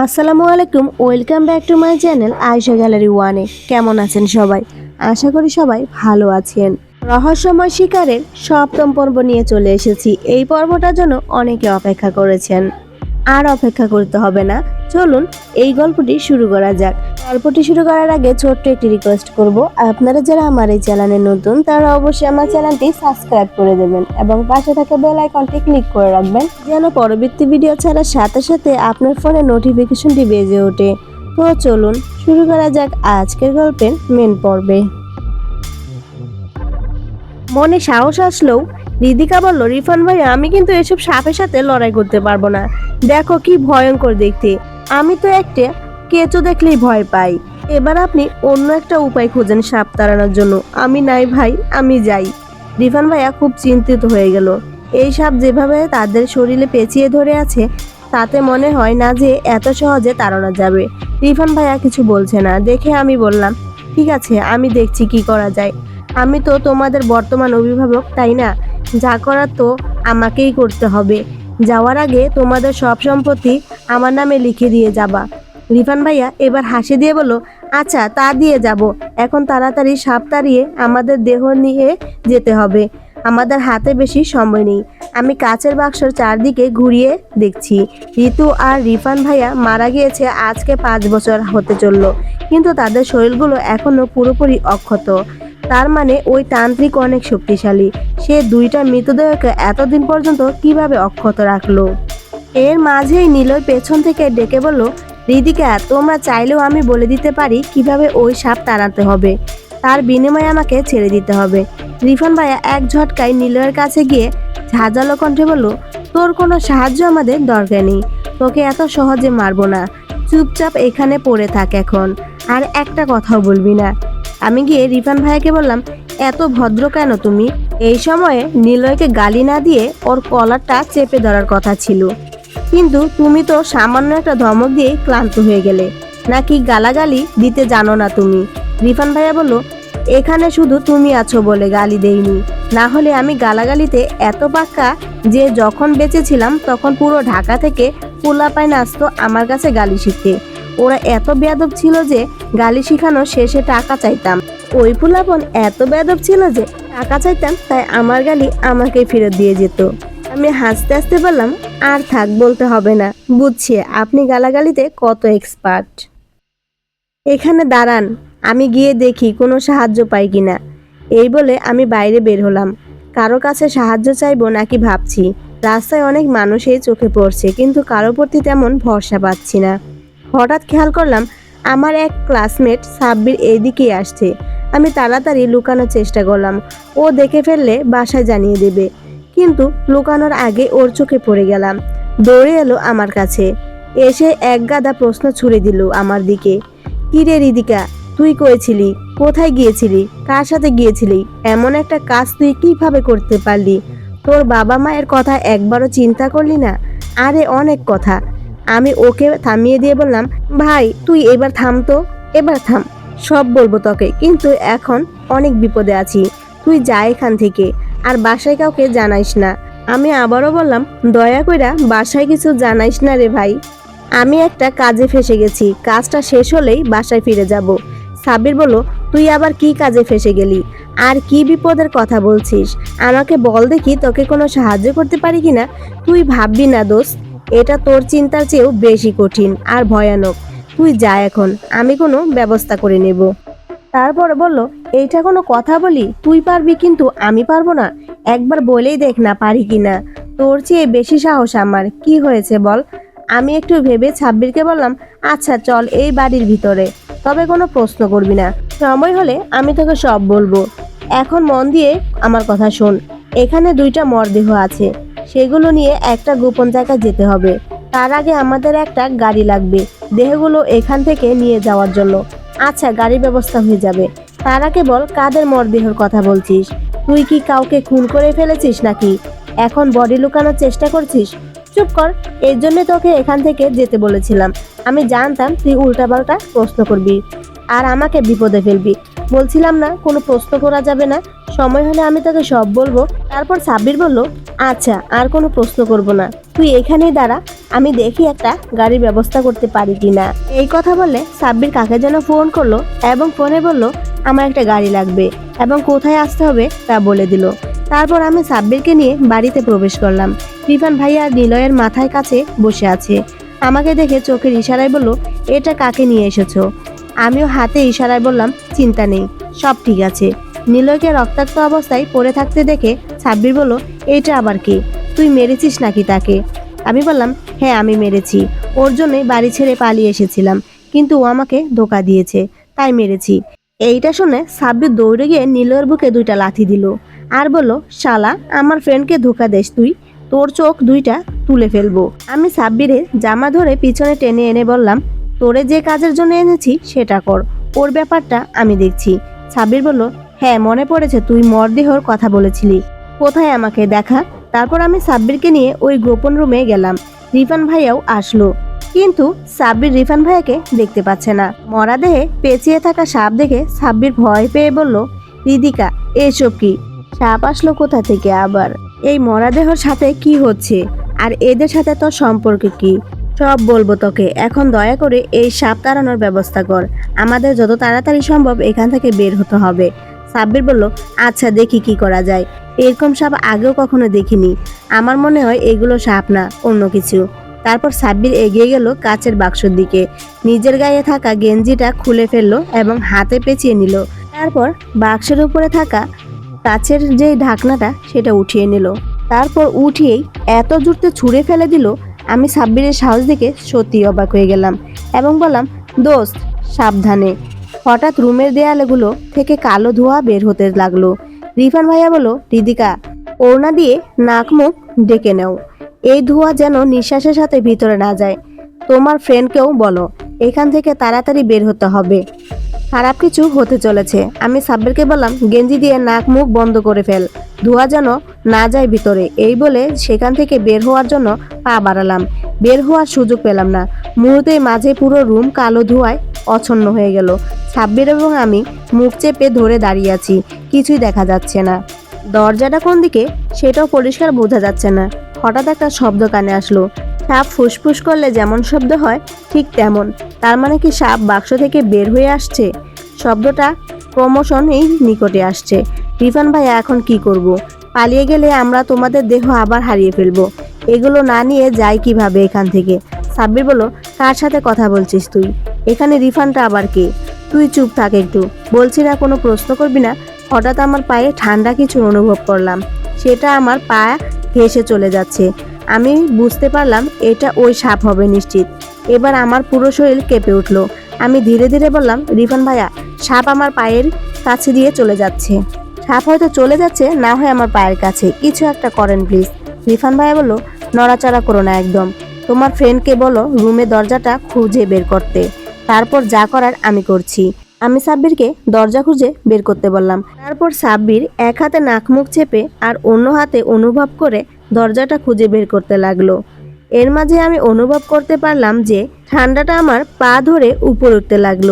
আসসালামু আলাইকুম, welcome back to my channel Aysa gallery ওয়ানে কেমন আছেন সবাই? আশা করি সবাই ভালো আছেন। রহস্যময় শিকারের সপ্তম পর্ব নিয়ে চলে এসেছি। এই পর্বটার জন্য অনেকে অপেক্ষা করেছেন। আর অপেক্ষা করতে হবে না। চলুন, এই গল্পটি শুরু করা যাক। গল্পটি শুরু করার আগে ছোট্ট একটি রিকোয়েস্ট করব। আপনারা যারা আমার এই চ্যানেলে নতুন, তারা অবশ্যই আমার চ্যানেলটি সাবস্ক্রাইব করে দেবেন এবং পাশে থাকা বেল আইকনটি ক্লিক করে রাখবেন, যেন পরবর্তী ভিডিও ছাড়ার সাথে সাথে আপনার ফোনে নোটিফিকেশনটি বেজে ওঠে। তো চলুন, শুরু করা যাক আজকের গল্পের মেন পর্বে। মনে সাহস আসলেও রিদিকা বলল, রিফান ভাই, আমি কিন্তু এসব সাপের সাথে লড়াই করতে পারব না। দেখো কি ভয়ঙ্কর দেখতে। আমি তো একটা কেঁচো দেখলেই ভয় পাই। এবার আপনি অন্য একটা উপায় খোঁজেন সাপ তাড়ানোর জন্য। আমি নাই ভাই, আমি যাই। রিফান ভাইয়া খুব চিন্তিত হয়ে গেল। এই সাপ যেভাবে তাদের শরীরে পেঁচিয়ে ধরে আছে, তাতে মনে হয় না যে এত সহজে তাড়ানো যাবে। রিফান ভাইয়া কিছু বলছে না। দেখে আমি বললাম, ঠিক আছে, আমি দেখছি কি করা যায়। আমি তো তোমাদের বর্তমান অভিভাবক, তাই না? যা করার তো আমাকেই করতে হবে। যাওয়ার আগে তোমাদের সব সম্পত্তি আমার নামে লিখে দিয়ে যাবা। রিফান ভাইয়া এবার হাসি দিয়ে বলো আচ্ছা তা দিয়ে যাব। এখন তাড়াতাড়ি সাপ তাড়িয়ে আমাদের দেহ নিয়ে যেতে হবে। আমাদের হাতে বেশি সময় নেই। আমি কাচের বাক্সর চারদিকে ঘুরিয়ে দেখছি। ঋতু আর রিফান ভাইয়া মারা গিয়েছে আজকে পাঁচ বছর হতে চলল। কিন্তু তাদের শরীরগুলো এখনও পুরোপুরি অক্ষত। তার মানে ওই তান্ত্রিক অনেক শক্তিশালী। সে দুইটা মৃতদেহকে এতদিন পর্যন্ত কীভাবে অক্ষত রাখল? এর মাঝেই নীলয় পেছন থেকে ডেকে বলল, রিদিকা, তোমরা চাইলেও আমি বলে দিতে পারি কীভাবে ওই সাপ তাড়াতে হবে। তার বিনিময়ে আমাকে ছেড়ে দিতে হবে। রিফান ভাইয়া এক ঝটকায় নীলয়ের কাছে গিয়ে ঝাঁঝালো কণ্ঠে বলল, তোর কোনো সাহায্য আমাদের দরকার নেই। তোকে এত সহজে মারবো না। চুপচাপ এখানে পড়ে থাক এখন। আর একটা কথাও বলবি না। আমি গিয়ে রিফান ভাইয়াকে বললাম, এত ভদ্র কেন তুমি? এই সময়ে নিলয়কে গালি না দিয়ে ওর কলারটা চেপে ধরার কথা ছিল। কিন্তু তুমি তো সামান্য একটা ধমক দিয়ে ক্লান্ত হয়ে গেলে। নাকি গালাগালি দিতে জানো না তুমি? রিফান ভাইয়া বলল, এখানে শুধু তুমি আছো বলে গালি দেইনি। না হলে আমি গালাগালিতে এত পাক্কা যে যখন বেঁচেছিলাম তখন পুরো ঢাকা থেকে পোলাপায় নাচতো আমার কাছে গালি শিখতে। ওরা এত বেয়াদব ছিল যে গালি শিখানো শেষে টাকা চাইতাম। ওই পুলাপন এত বেয়াদব ছিল যে টাকা চাইতাম, তাই আমার গালি আমাকে ফেরত দিয়ে যেত। আমি হাসতে হাসতে বললাম, আর থাক, বলতে হবে না। বুঝছি, আপনি গালাগালিতে কত এক্সপার্ট এখানে দাঁড়ান, আমি গিয়ে দেখি কোনো সাহায্য পাই কিনা। এই বলে আমি বাইরে বের হলাম। কারও কাছে সাহায্য চাইব নাকি ভাবছি? রাস্তায় অনেক মানুষই চোখে পড়ছে, কিন্তু কারও প্রতি তেমন ভরসা পাচ্ছি না। হঠাৎ খেয়াল করলাম আমার এক ক্লাসমেট সাব্বির এইদিকেই আসছে। আমি তাড়াতাড়ি লুকানোর চেষ্টা করলাম। ও দেখে ফেললে বাসায় জানিয়ে দেবে। কিন্তু লুকানোর আগে ওর চোখে পড়ে গেলাম। দৌড়ে এলো আমার কাছে। এসে এক গাদা প্রশ্ন ছুড়ে দিল আমার দিকে। কিরে রিদিকা, তুই কয়েছিলি কোথায় গিয়েছিলি? কার সাথে গিয়েছিলি? এমন একটা কাজ তুই কীভাবে করতে পারলি? তোর বাবা মায়ের কথা একবারও চিন্তা করলি না? আরে, অনেক কথা। আমি ওকে থামিয়ে দিয়ে বললাম, ভাই, তুই এবার থাম তো, এবার থাম। সব বলব তোকে, কিন্তু এখন অনেক বিপদে আছি। তুই যা এখান থেকে, আর বাসায় কাউকে জানাইস না। আমি আবারও বললাম, দয়া কইরা বাসায় কিছু জানাইস না রে ভাই। আমি একটা কাজে ফেসে গেছি, কাজটা শেষ হলেই বাসায় ফিরে যাব। সাবির বলল, তুই আবার কি কাজে ফেসে গেলি? আর কি বিপদের কথা বলছিস? আমাকে বল দেখি তোকে কোনো সাহায্য করতে পারি কিনা? তুই ভাববি না, দোস্ত। এটা তোর চিন্তার চেয়েও বেশি কঠিন আর ভয়ানক। তুই যা এখন, আমি কোনো ব্যবস্থা করে নেব। তারপরে বলল, এইটা কোনো কথা বলি? তুই পারবি কিন্তু আমি পারব না। একবার বলেই দেখ না পারি কি না তোর চেয়ে বেশি সাহস আমার। কি হয়েছে বল? আমি একটু ভেবে ছাব্বিরকে বললাম আচ্ছা চল এই বাড়ির ভিতরে। তবে কোনো প্রশ্ন করবি না। সময় হলে আমি তোকে সব বলব। এখন মন দিয়ে আমার কথা শোন। এখানে দুইটা মরদেহ আছে। সেগুলো নিয়ে একটা গোপন জায়গায় যেতে হবে। তার আগে আমাদের একটা গাড়ি লাগবে। দেহগুলো এখান থেকে নিয়ে যাওয়ার জন্য। আচ্ছা গাড়ির ব্যবস্থা হয়ে যাবে। তার আগে বল কাদের মরদেহর কথা বলছিস? তুই কি কাউকে খুন করে ফেলেছিস নাকি? এখন বডি লুকানোর চেষ্টা করছিস? চুপ কর, এর জন্য তোকে এখান থেকে যেতে বলেছিলাম। আমি জানতাম তুই উল্টাপাল্টা প্রশ্ন করবি আর আমাকে বিপদে ফেলবি। বলছিলাম না, কোনো প্রশ্ন করা যাবে না। সময় হলে আমি তোকে সব বলব। তারপর সাব্বির বলল আচ্ছা আর কোনো প্রশ্ন করব না। তুই এখানেই দাঁড়া, আমি দেখি একটা গাড়ির ব্যবস্থা করতে পারি কি না এই কথা বলে সাব্বির কাকে যেন ফোন করল এবং ফোনে বলল, আমার একটা গাড়ি লাগবে। এবং কোথায় আসতে হবে তা বলে দিল। তারপর আমি সাব্বিরকে নিয়ে বাড়িতে প্রবেশ করলাম। রিফান ভাইয়া আর নিলয়ের মাথায় কাছে বসে আছে। আমাকে দেখে চোখের ইশারায় বলল, এটা কাকে নিয়ে এসেছ? আমিও হাতে ইশারায় বললাম, চিন্তা নেই, সব ঠিক আছে। নিলয়কে রক্তাক্ত অবস্থায় পড়ে থাকতে দেখে সাব্বির বলল, এইটা আবার কি? তুই মেরেছিস নাকি তাকে? আমি বললাম হ্যাঁ আমি মেরেছি। ওর জন্যই বাড়ি ছেড়ে পালিয়ে এসেছিলাম, কিন্তু ও আমাকে ধোকা দিয়েছে, তাই মেরেছি। এইটা শুনে সাব্বির দৌড়ে গিয়ে নিলয়ের বুকে দুইটা লাথি দিল আর বলল, শালা, আমার ফ্রেন্ডকে ধোকা দেস তুই, তোর চোখ দুইটা তুলে ফেলব। আমি সাব্বিরের জামা ধরে পিছনে টেনে এনে বললাম, তোরে যে কাজের জন্য এনেছি সেটা কর, ওর ব্যাপারটা আমি দেখছি। সাব্বির বলল হ্যাঁ মনে পড়েছে তুই মরদেহর কথা বলেছিলি। কোথায় আমাকে দেখা? তারপর আমি সাব্বিরকে নিয়ে ওই গোপন রুমে গেলাম। রিফান ভাইয়াও আসলো। কিন্তু সাব্বির রিফান ভাইয়াকে দেখতে পাচ্ছে না। মরা দেহে পেঁচিয়ে থাকা সাপ দেখে সাব্বির ভয় পেয়ে বলল, রিদিকা, এসব কি? সাপ আসলো কোথা থেকে আবার? এই মরাদেহর সাথে কি হচ্ছে? আর এদের সাথে তোর সম্পর্কে কি? সব বলব তোকে। এখন দয়া করে এই সাপ তাড়ানোর ব্যবস্থা কর। আমাদের যত তাড়াতাড়ি সম্ভব এখান থেকে বের হতে হবে। সাব্বির বলল আচ্ছা দেখি কি করা যায়। এরকম সাপ আগেও কখনো দেখিনি। আমার মনে হয় এগুলো সাপ না, অন্য কিছু। তারপর সাব্বির এগিয়ে গেল কাচের বাক্সর দিকে। নিজের গায়ে থাকা গেঞ্জিটা খুলে ফেলল এবং হাতে পেঁচিয়ে নিল। তারপর বাক্সের উপরে থাকা কাচের যে ঢাকনাটা, সেটা উঠিয়ে নিল। তারপর উঠিয়েই এত জোরতে ছুঁড়ে ফেলে দিল, আমি সাব্বিরের সাহস দেখে সত্যি অবাক হয়ে গেলাম এবং বললাম, দোস্ত, সাবধানে। হঠাৎ রুমের দেয়ালগুলো থেকে কালো ধোঁয়া বের হতে লাগল। রিফান ভাইয়া বলো রিদিকা, ওড়না দিয়ে নাক মুখ ডেকে নেও। এই ধোঁয়া যেন নিঃশ্বাসের সাথে ভিতরে না যায়। তোমার ফ্রেন্ডকেও বলো, এখান থেকে তাড়াতাড়ি বের হতে হবে। খারাপ কিছু হতে চলেছে। আমি সাব্বিরকে বললাম, গেঞ্জি দিয়ে নাক মুখ বন্ধ করে ফেল। ধোঁয়া যেন না যায় ভিতরে। এই বলে সেখান থেকে বের হওয়ার জন্য পা বাড়ালাম। বের হওয়ার সুযোগ পেলাম না। মুহূর্তেই মাঝে পুরো রুম কালো ধোঁয়ায় অছন্ন হয়ে গেল। সাব্বির এবং আমি মুখ চেপে ধরে দাঁড়িয়ে আছি। কিছুই দেখা যাচ্ছে না। দরজাটা কোন দিকে? সেটাও পরিষ্কার বোঝা যাচ্ছে না। হঠাৎ একটা শব্দ কানে আসলো। সাপ ফুসফুস করলে যেমন শব্দ হয়, ঠিক তেমন। তার মানে কি সাপ বাক্স থেকে বের হয়ে আসছে? শব্দটা ক্রমশই নিকটে আসছে। রিফান ভাই, এখন কি করব। পালিয়ে গেলে আমরা তোমাদের দেহ আবার হারিয়ে ফেলব। এগুলো না নিয়ে যাই কীভাবে এখান থেকে? সাব্বির বলো কার সাথে কথা বলছিস তুই? এখানে রিফানটা আবার কে? তুই চুপ থাক একটু। বলছি না, কোনো প্রশ্ন করবি না। হঠাৎ আমার পায়ে ঠান্ডা কিছু অনুভব করলাম। সেটা আমার পা ঘেসে চলে যাচ্ছে। আমি বুঝতে পারলাম এটা ওই সাপ হবে নিশ্চিত। এবার আমার পুরো শরীর কেঁপে উঠল। আমি ধীরে ধীরে বললাম, রিফান ভাইয়া, সাপ আমার পায়ের কাছে দিয়ে চলে যাচ্ছে। সাপ হয়তো চলে যাচ্ছে, না হয় আমার পায়ের কাছে। কিছু একটা করেন, প্লিজ। রিফান ভাইয়া বলল, নড়াচড়া করো না একদম। তোমার ফ্রেন্ডকে বলো রুমে দরজাটা খুঁজে বের করতে। তারপর যা করার আমি করছি। আমি সাব্বিরকে দরজা খুঁজে বের করতে বললাম। তারপর সাব্বির এক হাতে নাক মুখ চেপে আর অন্য হাতে অনুভব করে দরজাটা খুঁজে বের করতে লাগল। এর মাঝে আমি অনুভব করতে পারলাম যে ঠান্ডাটা আমার পা ধরে উপর উঠতে লাগল।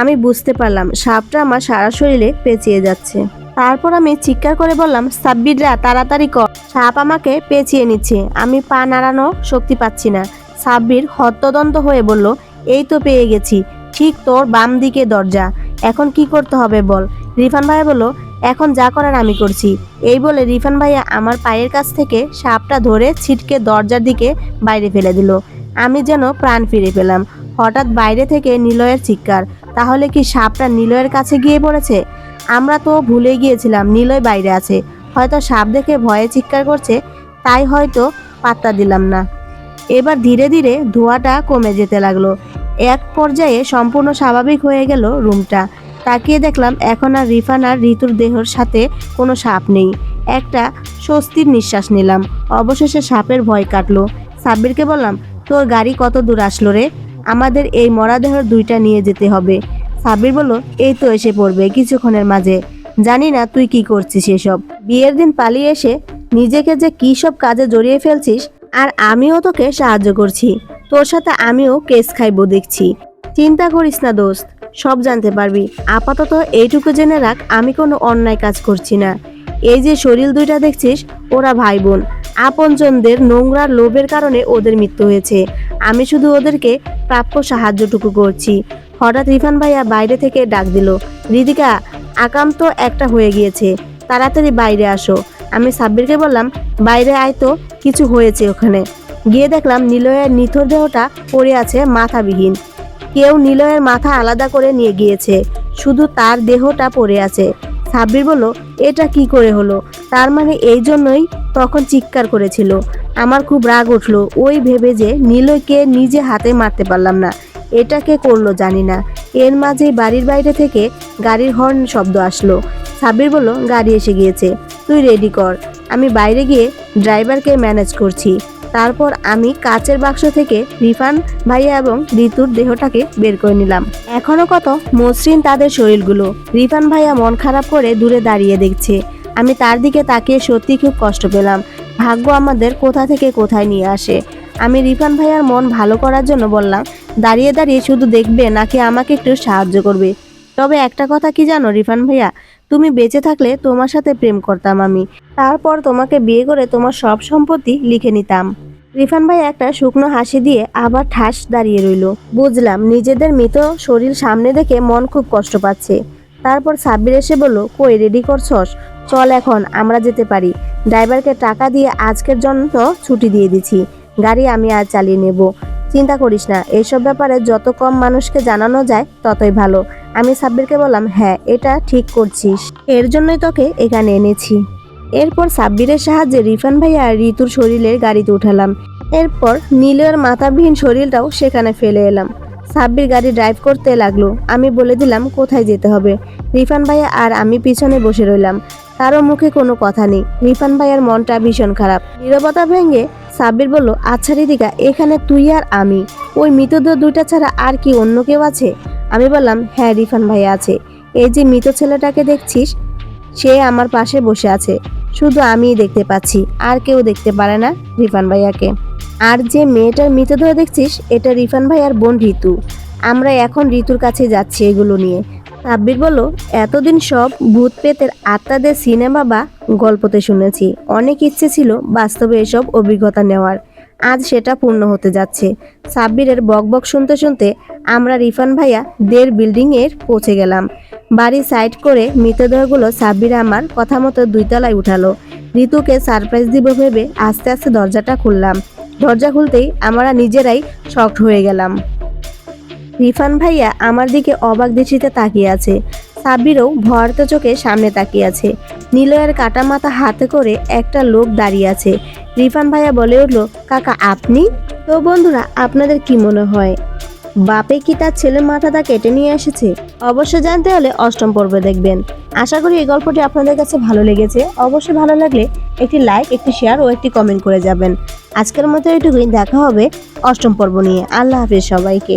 আমি বুঝতে পারলাম, সাপটা আমার সারা শরীরে পেঁচিয়ে যাচ্ছে। তারপর আমি চিৎকার করে বললাম, সাব্বিররা, তাড়াতাড়ি কর। সাপ আমাকে পেঁচিয়ে নিচ্ছে। আমি পা নাড়ানো শক্তি পাচ্ছি না। সাব্বির হত্যদন্ত হয়ে বলল, এই তো পেয়ে গেছি। ঠিক তোর বাম দিকে দরজা। এখন কি করতে হবে বল। রিফান ভাইয়া বলল, এখন যা করার আমি করছি। এই বলে রিফান ভাইয়া আমার পায়ের কাছ থেকে সাপটা ধরে ছিটকে দরজার দিকে বাইরে ফেলে দিল। আমি যেন প্রাণ ফিরে পেলাম। হঠাৎ বাইরে থেকে নিলয়ের চিৎকার, তাহলে কি সাপটা নিলয়ের কাছে গিয়ে পড়েছে? আমরা তো ভুলে গিয়েছিলাম, নিলয় বাইরে আছে। হয়তো সাপ দেখে ভয়ে চিৎকার করছে, তাই হয়তো পাত্তা দিলাম না। এবার ধীরে ধীরে ধোঁয়াটা কমে যেতে লাগল। এক পর্যায়ে সম্পূর্ণ স্বাভাবিক হয়ে গেল রুমটা। তাকিয়ে দেখলাম এখন আর রিফান আর ঋতুর দেহর সাথে কোনো সাপ নেই। একটা স্বস্তির নিঃশ্বাস নিলাম। অবশেষে সাপের ভয় কাটলো। সাব্বিরকে বললাম, তোর গাড়ি কত দূর আসলো রে? আমাদের এই মরাদেহর দুইটা নিয়ে যেতে হবে। সাব্বির বলল, এই তো এসে পড়বে কিছুক্ষণের মাঝে। জানি না তুই কি করছিস এসব। বিয়ের দিন পালিয়ে এসে নিজেকে যে কী সব কাজে জড়িয়ে ফেলছিস, আর আমিও তোকে সাহায্য করছি। তোর সাথে আমিও কেস খাইবো দেখছি। চিন্তা করিস না দোস্ত। সব জানতে পারবি। আপাতত এইটুকু জেনে রাখ, আমি কোনো অন্যায় কাজ করছি না। এই যে শরীর দুইটা দেখছিস, ওরা ভাই বোন আপনজনদের নোংরা লোভের কারণে ওদের মৃত্যু হয়েছে। আমি শুধু ওদেরকে প্রাপ্য সাহায্যটুকু করছি। হঠাৎ রিফান ভাইয়া বাইরে থেকে ডাক দিল, রিদিকা আকাম তো একটা হয়ে গিয়েছে। তাড়াতাড়ি বাইরে আসো। আমি সাব্বিরকে বললাম, বাইরে আয় তো, কিছু হয়েছে ওখানে। গিয়ে দেখলাম নিলয়ের নিথর দেহটা পড়ে আছে মাথাবিহীন। কেউ নিলয়ের মাথা আলাদা করে নিয়ে গিয়েছে। শুধু তার দেহটা পড়ে আছে। সাব্বির বলল, এটা কি করে হলো? তার মানে এই জন্যই তখন চিৎকার করেছিল। আমার খুব রাগ উঠল। ওই ভেবে যে নিলয়কে নিজে হাতে মারতে পারলাম না। এটা কে করল জানি না। এর মাঝেই বাড়ির বাইরে থেকে গাড়ির হর্ন শব্দ আসলো। সাব্বির বলল, গাড়ি এসে গিয়েছে। তুই রেডি কর। আমি বাইরে গিয়ে ড্রাইভারকে ম্যানেজ করছি। তারপর আমি কাচের বাক্স থেকে রিফান ভাইয়া এবং ঋতুর দেহটাকে বের করে নিলাম। এখনও কত মসৃণ তাদের শরীরগুলো। রিফান ভাইয়া মন খারাপ করে দূরে দাঁড়িয়ে দেখছে। আমি তার দিকে তাকিয়ে সত্যি খুব কষ্ট পেলাম। ভাগ্য আমাদের কোথা থেকে কোথায় নিয়ে আসে। আমি রিফান ভাইয়ার মন ভালো করার জন্য বললাম, দাঁড়িয়ে দাঁড়িয়ে শুধু দেখবে নাকি আমাকে একটু সাহায্য করবে? তবে একটা কথা কি জানো রিফান ভাইয়া? তুমি বেঁচে থাকলে তোমার সাথে প্রেম করতাম আমি। তারপর তোমাকে বিয়ে করে তোমার সব সম্পত্তি লিখে নিতাম। রিফান ভাই একটা শুকনো হাসি দিয়ে আবার ঠাস দাঁড়িয়ে রইল। বুঝলাম, নিজেদের মৃত শরীর সামনে দেখে মন খুব কষ্ট পাচ্ছে। তারপর সাব্বির এসে বলল, কই, রেডি করছস? চল এখন, আমরা যেতে পারি। ড্রাইভারকে টাকা দিয়ে আজকের জন্য ছুটি দিয়ে দিছি। গাড়ি আমি আজ চালিয়ে নেব। চিন্তা করিস না এইসব ব্যাপারে যত কম মানুষকে জানানো যায়, ততই ভালো। আমি সাব্বিরকে বললাম হ্যাঁ এটা ঠিক করছিস। এর জন্যই তোকে এখানে এনেছি। এরপর সাব্বিরের সাহায্যে রিফান ভাইয়া আর ঋতুর শরীরের গাড়িতে উঠালাম। এরপর নীলের মাথাবিহীন শরীরটাও সেখানে ফেলে এলাম। সাব্বির গাড়ি ড্রাইভ করতে লাগল। আমি বলে দিলাম, কোথায় যেতে হবে? রিফান ভাইয়া আর আমি পিছনে বসে রইলাম। তারও মুখে কোনো কথা নেই। রিফান ভাইয়ার মনটা ভীষণ খারাপ। নীরবতা ভেঙে সাব্বির বলল আচ্ছা রিদিকা, এখানে তুই আর আমি। ওই মৃতদেহ দুইটা ছাড়া আর কি অন্য কেউ আছে? আমি বললাম হ্যাঁ রিফান ভাইয়া আছে। এই যে মৃত ছেলেটাকে দেখছিস সে আমার পাশে বসে আছে। শুধু আমিই দেখতে পাচ্ছি, আর কেউ দেখতে পারে না রিফান ভাইয়াকে। আর যে মেয়েটার মৃতদেহ দেখছিস, এটা রিফান ভাইয়ার বোন ঋতু। আমরা এখন ঋতুর কাছে যাচ্ছি এগুলো নিয়ে। সাব্বির বলল, এতদিন সব ভূত পেতের আত্মাদের সিনেমা বা গল্পতে শুনেছি। অনেক ইচ্ছে ছিল বাস্তবে এসব অভিজ্ঞতা নেওয়ার। আজ সেটা পূর্ণ হতে যাচ্ছে। সাব্বিরের বকবক শুনতে শুনতে আমরা রিফান ভাইয়া দের বিল্ডিং এর পৌঁছে গেলাম। বাড়ি সাইড করে মৃতদেহগুলো সাব্বির আমার কথা মতো দুইতলায় উঠালো। ঋতুকে সারপ্রাইজ দিব ভেবে আস্তে আস্তে দরজাটা খুললাম। দরজা খুলতেই আমরা নিজেরাই শক্ট হয়ে গেলাম। রিফান ভাইয়া আমার দিকে অবাক দৃষ্টিতে তাকিয়ে আছে। সাব্বিরও ভয়ার্ত চোখে সামনে তাকিয়ে আছে। নিলয়ের কাটা মাথা হাতে করে একটা লোক দাঁড়িয়ে আছে। রিফান ভাইয়া বলে উঠল, কাকা, আপনি? তো বন্ধুরা, আপনাদের কি মনে হয়? বাপে কি তার ছেলে মাথাটা কেটে নিয়ে এসেছে? অবশ্য জানতে হলে অষ্টম পর্বে দেখবেন। আশা করি এই গল্পটি আপনাদের কাছে ভালো লেগেছে। অবশ্যই ভালো লাগলে একটি লাইক, একটি শেয়ার ও একটি কমেন্ট করে যাবেন। আজকের মতো এটুকুই। দেখা হবে অষ্টম পর্ব নিয়ে। আল্লাহ হাফিজ সবাইকে।